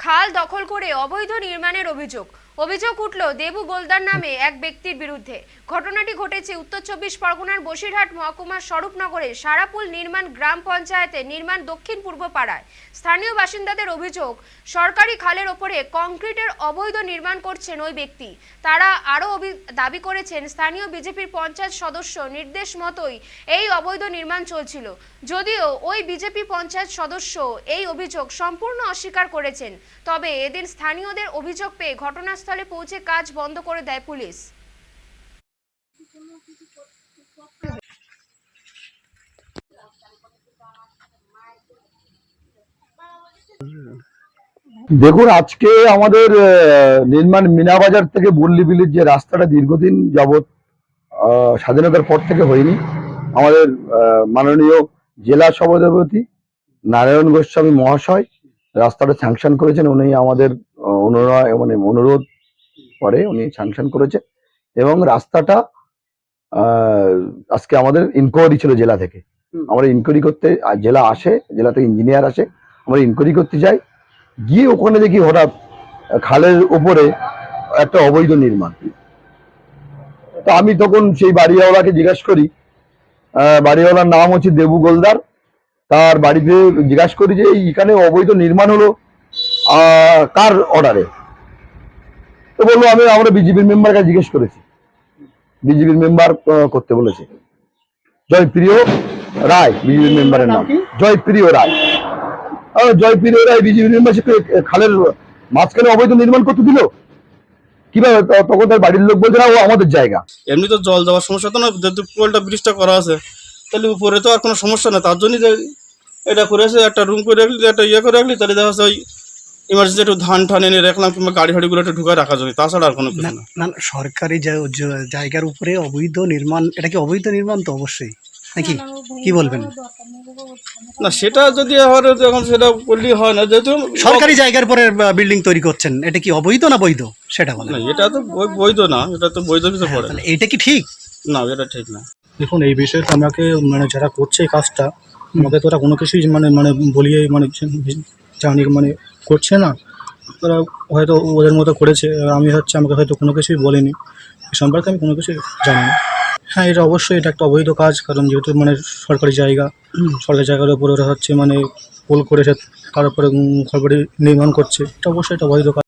খাল দখল করে অবৈধ নির্মাণের অভিযোগ। অভিযোগ উঠল, দেবু গোলদার নামে এক ব্যক্তির বিরুদ্ধে। ঘটনাটি ঘটেছে উত্তর চব্বিশ পরগনার বসিরহাট মহকুমার স্বরূপনগরে সারাপুল নির্মাণ গ্রাম পঞ্চায়েতে নির্মাণ দক্ষিণ পূর্ব পাড়ায়। স্থানীয় বাসিন্দাদের অভিযোগ, সরকারি খালের ওপরে কংক্রিটের অবৈধ নির্মাণ করছেন ওই ব্যক্তি। তারা আরও দাবি করেছেন, স্থানীয় বিজেপির পঞ্চায়েত সদস্য নির্দেশ মতোই এই অবৈধ নির্মাণ চলছিল। যদিও ওই বিজেপি পঞ্চায়েত সদস্য এই অভিযোগ সম্পূর্ণ অস্বীকার করেছেন। তবে এদিন স্থানীয়দের অভিযোগ পেয়ে ঘটনাস্থলে পৌঁছে কাজ বন্ধ করে দেয় পুলিশ। দেখুন, আজকে আমাদের নির্মাণ মিনাবাজার থেকে বল্লিবিলির যে রাস্তাটা দীর্ঘদিন যাবৎ স্বাধীনতার পর থেকে হয়নি, আমাদের মাননীয় জেলা সভাপতি নারায়ণ গোস্বামী মহাশয় রাস্তাটা স্যাংশন করেছেন, উনি আমাদের অনুনয় মানে অনুরোধ করে উনি স্যাংশন করেছে এবং রাস্তাটা আজকে আমাদের ইনকোয়ারি ছিল জেলা থেকে। আমরা ইনকোয়ারি করতে জেলা আসে জেলা থেকে ইঞ্জিনিয়ার আসে আমরা ইনকোয়ারি করতে যাই গিয়ে ওখানে দেখি হঠাৎ খালের উপরে একটা অবৈধ নির্মাণ। তো আমি তখন সেই বাড়িওয়ালাকে জিজ্ঞাসা করি আহ, বাড়িওয়ালার নাম হচ্ছে দেবু গোলদার তার বাড়িতে জিজ্ঞাসা করি যে এখানে অবৈধ নির্মাণ হলো? কার অর্ডারে তো বলল আমি আমরা বিজেপির মেম্বারকে জিজ্ঞেস করেছি। বিজেপির মেম্বার করতে বলেছে। জয়প্রিয় রায় বিজেপির মেম্বারের নাম জয়প্রিয় রায়। জয়প্রিয় রায় বিজেপি মেম্বারশিপকে খালের মাঝখানে অবৈধ নির্মাণ করতে দিল? কীভাবে? ত- তখন তার বাড়ির লোক বলছে না ও আমাদের জায়গা। এমনি তো জল দেওয়ার সমস্যা তো না যেহেতু পোলটা ব্রিজটা করা আছে। তাহলে উপরে তো আর কোনো সমস্যা না তার জন্যই যে এটা করে একটা রুম করে রাখলি একটা ইয়ে করে রাখলি তাহলে দেখা যাচ্ছে ওই ইমার্জেন্সি একটু ধান টান এনে রাখলাম কিংবা গাড়ি ফাড়িগুলো একটু ঢুকায় রাখার জন্য তাছাড়া আর কোনো কিছু না না। সরকারি জায়গার উপরে অবৈধ নির্মাণ এটা কি অবৈধ নির্মাণ তো অবশ্যই? নাকি? কি বলবেন? না সেটা যদি আবার এখন সেটা করলেই হয় না যেহেতু সরকারি জায়গার উপরে বিল্ডিং তৈরি করছেন এটা কি অবৈধ না বৈধ? সেটা বলেন। না এটা তো বৈধ না এটা তো বৈধ কিছু পড়ে না। এটা কি ঠিক? না এটা ঠিক না। দেখুন এই বিষয়ে তো আমাকে মানে যারা করছে এই কাজটা আমাকে তো ওরা কোনো কিছুই মানে মানে বলিয়ে মানে জানি মানে করছে না ওরা হয়তো ওদের মতো করেছে, আমি হচ্ছে আমাকে হয়তো কোনো কিছুই বলিনি। এ সম্পর্কে আমি কোনো কিছুই জানি না। হ্যাঁ এটা অবশ্যই এটা একটা অবৈধ কাজ, কারণ যেহেতু মানে সরকারি জায়গা, সরকারি জায়গার উপর ওরা হচ্ছে মানে পোল করেছে, তার উপরে ঘরবাড়ি নির্মাণ করছে, এটা অবশ্যই একটা অবৈধ কাজ।